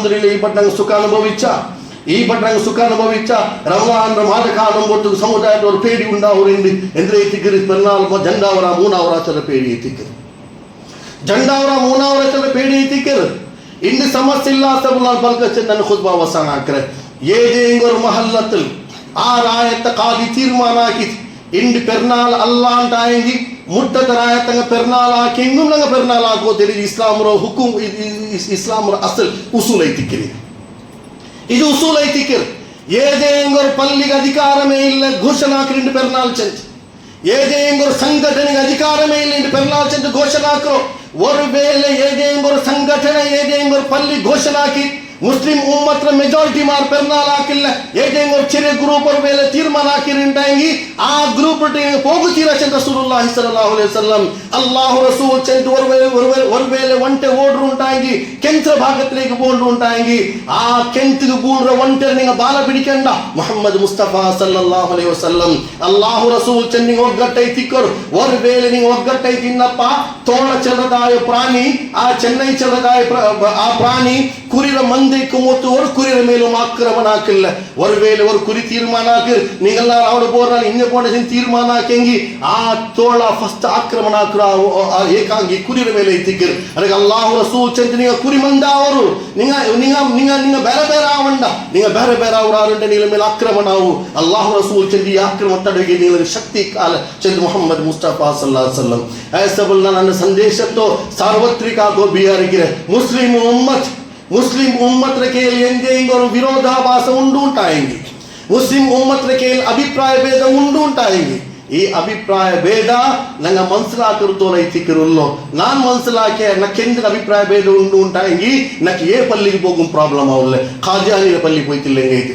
ആശുപത്രിയിൽ ഈ പട്ടണങ്ങൾ സുഖാനുഭവിച്ച ഈ പട്ടണങ്ങൾ സുഖാനുഭവിച്ച റമാന്റെ മാതകാലം പോലത്തെ സമുദായത്തിൽ ഒരു പേടി ഉണ്ടാവുന്നുണ്ട്. എന്തേ തിക്കരി പെരുന്നാളോ ജണ്ടാവറ മൂന്നാവറ ചില പേടി എത്തിക്കൽ ജണ്ടാവറ മൂന്നാവറ ചില പേടി എത്തിക്കൽ ഇന്ന് സമസ്യല്ലാത്തവർ പങ്കച്ചെന്നു ഹുദ്ബ അവസാനാക്കര് ഏതെങ്കിലും ഒരു മഹല്ലത്തിൽ ആ രായത്തെ കാതി തീരുമാനാക്കി ഇണ്ട് പെരുന്നാൾ അല്ലാണ്ടായെങ്കിൽ ಮುಟ್ಟತನಾಯ ತಂಗ ಪೆರ್ನಾಲ ಕೆಂಗು ನಂಗ ಪೆರ್ನಾಲ ಹಾಕೋ ತಿಳಿ ಇಸ್ಲಾಮರ ಹುಕುಂ ಇಸ್ಲಾಮರ ಅಸಲ್ ಉಸೂಲ್ ಐತಿಕ್ಕಿರಿ ಇದು ಉಸೂಲ್ ಐತಿಕ್ಕಿರಿ ಏದೇ ಎಂಗೊರ್ ಪಲ್ಲಿಗೆ ಅಧಿಕಾರಮೇ ಇಲ್ಲ ಘೋಷಣೆ ಹಾಕಿರಿ ಪೆರ್ನಾಲ್ ಚಂಚ್ ಏದೇ ಎಂಗೊರ್ ಸಂಘಟನೆಗೆ ಅಧಿಕಾರಮೇ ಇಲ್ಲ ಇಂಟು ಪೆರ್ನಾಲ್ ಚಂಚ್ ಘೋಷಣೆ ಹಾಕರು ಒರು ಬೇಲೆ ಏದೇ ಎಂಗೊರ್ ಸಂಘಟನೆ ಏದೇ ಎಂಗೊರ್ ಪಲ್ಲಿ ಘೋಷಣೆ ಹಾಕಿ ಮುಸ್ಲಿಂ ಉಮ್ಮತ್ರ ಮೆಜಾರಿಟಿ ಮಾರ್ ಪೆರ್ನಾಲ್ ಹಾಕಿಲ್ಲ. ಏಟೆಂಗ್ ಒಂದು ಚಿರೆ ಗ್ರೂಪ್ ಮೇಲೆ ತೀರ್ಮಾನ ಹಾಕಿರಿ ಆ ಗ್ರೂಪ್ ಹೋಗುತ್ತೀರಾ ಚಂದ್ರ ಸುರುಲ್ಲಾ ಹಿಸರಲ್ಲಾಹು ಅಲೈಹಿ ಸಲ್ಲಂ ಅಲ್ಲಾಹು ರಸೂಲ್ ಚಂದ್ ಹೊರವೇ ಹೊರವೇ ಒಂಟೆ ಓಡ್ರು ಉಂಟಾಗಿ ಕೆಂತ್ರ ಭಾಗತ್ಲೇಗೆ ಬೋಂಡ್ರು ಉಂಟಾಗಿ ಆ ಕೆಂತಿಗೆ ಗೂಡ್ರ ಒಂಟೆ ನಿಂಗ ಬಾಲ ಬಿಡಿಕೊಂಡ. ಮೊಹಮ್ಮದ್ ಮುಸ್ತಫಾ ಸಲ್ಲಾಹು ಅಲೈಹಿ ಸಲ್ಲಂ ಅಲ್ಲಾಹು ರಸೂಲ್ ಚಂದ್ ನಿಂಗ ಒಗ್ಗಟ್ಟೈ ತಿಕ್ಕರು ಹೊರವೇಲೆ ನಿಂಗ ಒಗ್ಗಟ್ಟೈ ತಿನ್ನಪ್ಪ ತೋಳ ಚಲದಾಯ ಪ್ರಾಣಿ, ಆ ಚೆನ್ನೈ ಚಲದಾಯ ಆ ಪ್ರಾಣಿ ಕುರಿರ ಮಂಗ ಮುಂದಕ್ಕೆ ஒத்து ஒரு ಕುರಿಯರ ಮೇಲೂ ಆಕ್ರಮಣ ಹಾಕಲ್ಲ ಅವ್ರ ಮೇಲೆ ಅವ್ರ ಕುರಿ ತೀರ್ಮಾನ ಹಾಕಿ ನೀಗೆಲ್ಲ ಅವಳು ಬೋರ್ ಹಿಂದೆ ಪೋಂಡೇಶನ್ ತೀರ್ಮಾನ ಹಾಕಂಗಿ ಆ ತೋಳ ಫಸ್ಟ್ ಆಕ್ರಮಣ ಹಾಕ್ರ ಏಕಾಂಗಿ ಕುರಿಯರ ಮೇಲೆ ಇತ್ತಿಗ್ಗಿರು ಅದಕ್ಕೆ ಅಲ್ಲಾಹು ರಸೂಲ್ நீங்க ನಿಂಗ ಕುರಿ ಮಂದ ಅವರು ನಿಂಗ நீங்க ನಿಂಗ ನಿಂಗ ಬೇರೆ ಬೇರೆ ಆವಂಡ ನಿಂಗ ಬೇರೆ ಬೇರೆ ಅವ್ರ ಆರುಂಡ ನೀಲ ಮೇಲೆ ಆಕ್ರಮಣ ಅವು ಅಲ್ಲಾಹು ರಸೂಲ್ ಚಂದ ಈ ಆಕ್ರಮಣ ತಡೆಗೆ ನೀಲ ಶಕ್ತಿ ಕಾಲ ಚಂದ ಮೊಹಮ್ಮದ್ ಮುಸ್ತಫಾ ಮುಸ್ಲಿಂ ಕೇಳಿ ಎಂದೇ ಇಂಗೊರು ವಿರೋಧಾಭಾಸ ಉಂಡು ಉಂಟಾಯಿಂಗಿ ಮುಸ್ಲಿಂ ಉಮ್ಮತ್ರ ಕೇಳಿ ಅಭಿಪ್ರಾಯ ಭೇದ ಉಂಡು ಉಂಟಾಯಿಂಗಿ ಈ ಅಭಿಪ್ರಾಯ ಭೇದ ನಂಗೆ ಮನ್ಸಲಾಕರು ತೋಲೈತಿಕ್ಕಿರುಲ್ಲೋ ನಾನು ಮನ್ಸಲಾಕೆ ನಕ್ಕೆಂದಿನ ಅಭಿಪ್ರಾಯ ಭೇದ ಉಂಡು ಉಂಟಾಯಿಂಗಿ ನಕ್ಕೆ ಏ ಪಲ್ಲಿಗೆ ಹೋಗುಂ ಪ್ರಾಬ್ಲಮ್ ಅವಲ್ಲ ಖಾಜಾನಿಯ ಪಲ್ಲಿ ಹೋಯ್ತಿಲ್ಲ ಹೆಂಗೈತಿ